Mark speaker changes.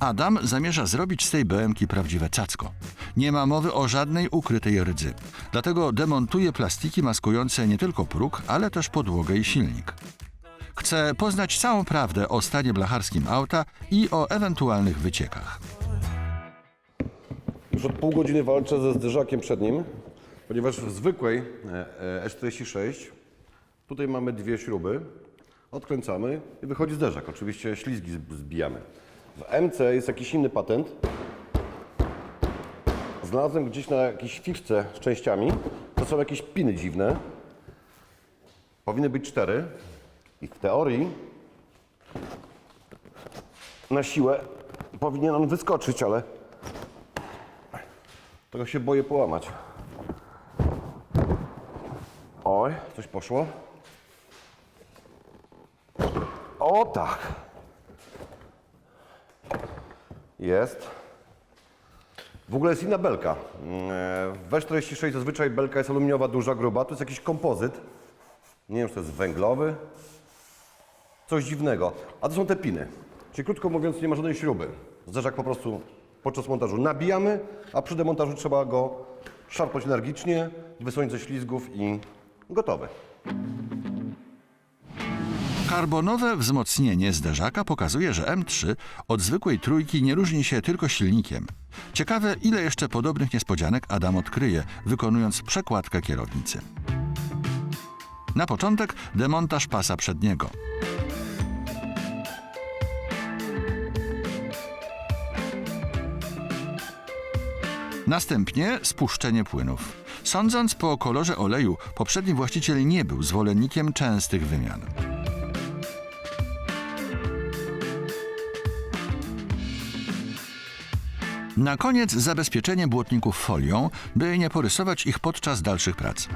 Speaker 1: Adam zamierza zrobić z tej BMki prawdziwe cacko. Nie ma mowy o żadnej ukrytej rdzy. Dlatego demontuje plastiki maskujące nie tylko próg, ale też podłogę i silnik. Chce poznać całą prawdę o stanie blacharskim auta i o ewentualnych wyciekach.
Speaker 2: Już od pół godziny walczę ze zderzakiem przed nim, ponieważ w zwykłej e, e, S46 tutaj mamy dwie śruby, odkręcamy i wychodzi zderzak. Oczywiście ślizgi zb- zbijamy. W MC jest jakiś inny patent. Znalazłem gdzieś na jakiejś fiszce z częściami. To są jakieś piny dziwne. Powinny być cztery. I w teorii na siłę powinien on wyskoczyć, ale tego się boję połamać. Oj, coś poszło. O tak. Jest. W ogóle jest inna belka. Mm, W W46 zazwyczaj belka jest aluminiowa, duża, gruba. To jest jakiś kompozyt. Nie wiem, czy to jest węglowy. Coś dziwnego. A to są te piny. Czyli krótko mówiąc, nie ma żadnej śruby. Zderzak po prostu podczas montażu nabijamy, a przy demontażu trzeba go szarpnąć energicznie, wysunąć ze ślizgów i gotowe.
Speaker 1: Karbonowe wzmocnienie zderzaka pokazuje, że M3 od zwykłej trójki nie różni się tylko silnikiem. Ciekawe, ile jeszcze podobnych niespodzianek Adam odkryje, wykonując przekładkę kierownicy. Na początek demontaż pasa przedniego. Następnie spuszczenie płynów. Sądząc po kolorze oleju, poprzedni właściciel nie był zwolennikiem częstych wymian. Na koniec zabezpieczenie błotników folią, by nie porysować ich podczas dalszych prac.